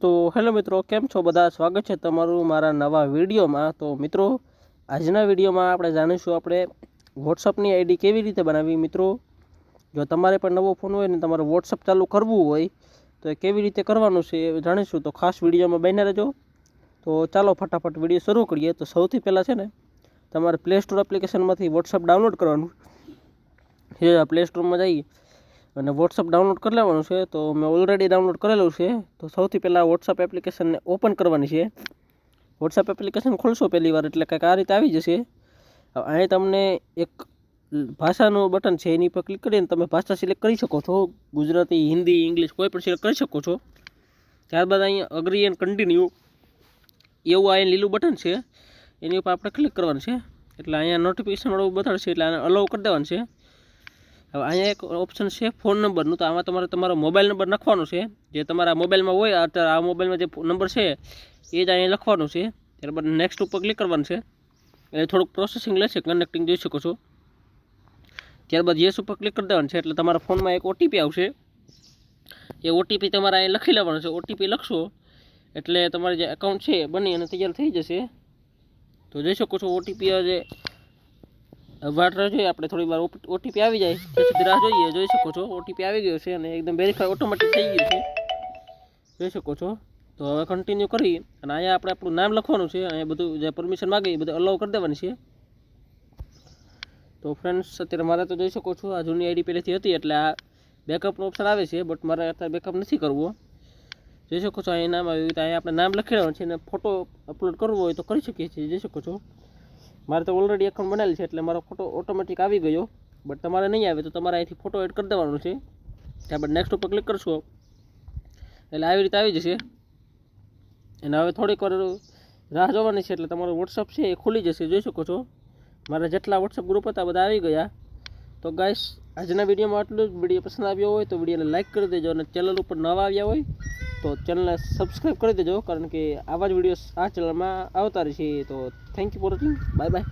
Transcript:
તો હેલો મિત્રો, કેમ છો બધા? સ્વાગત છે તમારું મારા નવા વિડીયોમાં. તો મિત્રો, આજના વિડીયોમાં આપણે જાણીશું આપણે વોટ્સઅપની આઈડી કેવી રીતે બનાવવી મિત્રો? જો તમારે પણ નવો ફોન હોય ને, તમારે વોટ્સઅપ ચાલુ કરવું હોય, તો એ કેવી રીતે કરવાનું છે એ જાણીશું. તો ખાસ વિડીયોમાં બહેને રહેજો. તો ચાલો ફટાફટ વીડિયો શરૂ કરીએ. તો સૌથી પહેલાં છે ને, તમારે પ્લે સ્ટોર એપ્લિકેશનમાંથી વોટ્સઅપ ડાઉનલોડ કરવાનું. પ્લે સ્ટોરમાં જઈ અને વોટ્સઅપ ડાઉનલોડ કરી લેવાનું છે, તો મેં ઓલરેડી ડાઉનલોડ કરેલું છે. તો સૌથી પહેલાં વોટ્સઅપ એપ્લિકેશનને ઓપન કરવાની છે. વોટ્સઅપ એપ્લિકેશન ખોલશો પહેલી વાર એટલે કંઈક આ રીતે આવી જશે. અહીં તમને એક ભાષાનું બટન છે, એની પર ક્લિક કરીને તમે ભાષા સિલેક્ટ કરી શકો છો. ગુજરાતી, હિન્દી ઇંગ્લિશ કોઈ પણ સિલેક્ટ કરી શકો છો. ત્યારબાદ અહીંયા અગ્રી એન્ડ કન્ટિન્યુ એવું આ લીલું બટન છે. એની ઉપર આપણે ક્લિક કરવાનું છે. એટલે અહીંયા નોટિફિકેશન વાળું બતાડશે, એટલે આને અલાઉ કરી દેવાનું છે. હવે અહીંયા એક ઓપ્શન છે ફોન નંબરનું તો આમાં તમારે તમારો મોબાઈલ નંબર નાખવાનો છે. જે તમારા મોબાઈલમાં હોય, અત્યારે આ મોબાઈલમાં જે નંબર છે, એ જ અહીંયા લખવાનું છે. ત્યારબાદ નેક્સ્ટ ઉપર ક્લિક કરવાનું છે. એટલે થોડુંક પ્રોસેસિંગ લેશે કનેક્ટિંગ જોઈ શકો છો. ત્યારબાદ યસ ઉપર ક્લિક કરી દેવાનું છે. એટલે તમારા ફોનમાં એક ઓટીપી આવશે. એ ઓટીપી તમારે અહીં લખી લેવાનો છે. ઓટીપી લખશો, એટલે તમારે જે એકાઉન્ટ છે બની અને તૈયાર થઈ જશે. તો જોઈ શકો છો ઓટીપી જે વાટ જોઈએ, આપણે થોડી વાર ઓટીપી આવી જાય રાહ જોઈએ, જોઈ શકો છો, ઓટીપી આવી ગયો છે અને એકદમ વેરીફાઈ ઓટોમેટિક થઈ ગયું છે. જોઈ શકો છો. તો હવે કન્ટિન્યુ કરી અને અહીંયા આપણે આપણું નામ લખવાનું છે, અહીંયા બધું જે પરમિશન માગે એ બધું અલાઉ કરી દેવાની છે. તો ફ્રેન્ડ્સ અત્યારે મારે તો જોઈ શકો છો, આ જૂની આઈડી પહેલેથી હતી, એટલે આ બેકઅપનો ઓપ્શન આવે છે બટ મારે અત્યારે બેકઅપ નથી કરવો. જોઈ શકો છો અહીં નામ આવ્યું અહીંયા આપણે નામ લખી છે, અને ફોટો અપલોડ કરવો હોય તો કરી શકીએ છીએ, જોઈ શકો છો. મારે તો ઓલરેડી એકાઉન્ટ બનાવેલ છે એટલે મારો ફોટો ઓટોમેટિક આવી ગયો. બટ તમારે નહીં આવે તો તમારે અહીંથી ફોટો એડ કરી દેવાનો છે. ત્યારબાદ નેક્સ્ટ ઉપર ક્લિક કરશો એટલે આવી રીતે આવી જશે. અને હવે થોડીક વાર રાહ જોવાની છે એટલે તમારું વોટ્સઅપ છે એ ખુલી જશે. જોઈ શકો છો. મારા જેટલા વોટ્સઅપ ગ્રુપ હતા બધા આવી ગયા. તો ગાઈસ આજના વિડીયોમાં આટલું જ. વીડિયો પસંદ આવ્યો હોય તો વિડીયોને લાઇક કરી દેજો અને ચેનલ ઉપર નવા આવ્યા હોય તો ચેનલને સબસ્ક્રાઈબ કરી દેજો, કારણ કે આવા જ વીડિયો આ ચેનલમાં આવતા રહેશે. તો thank you for watching bye bye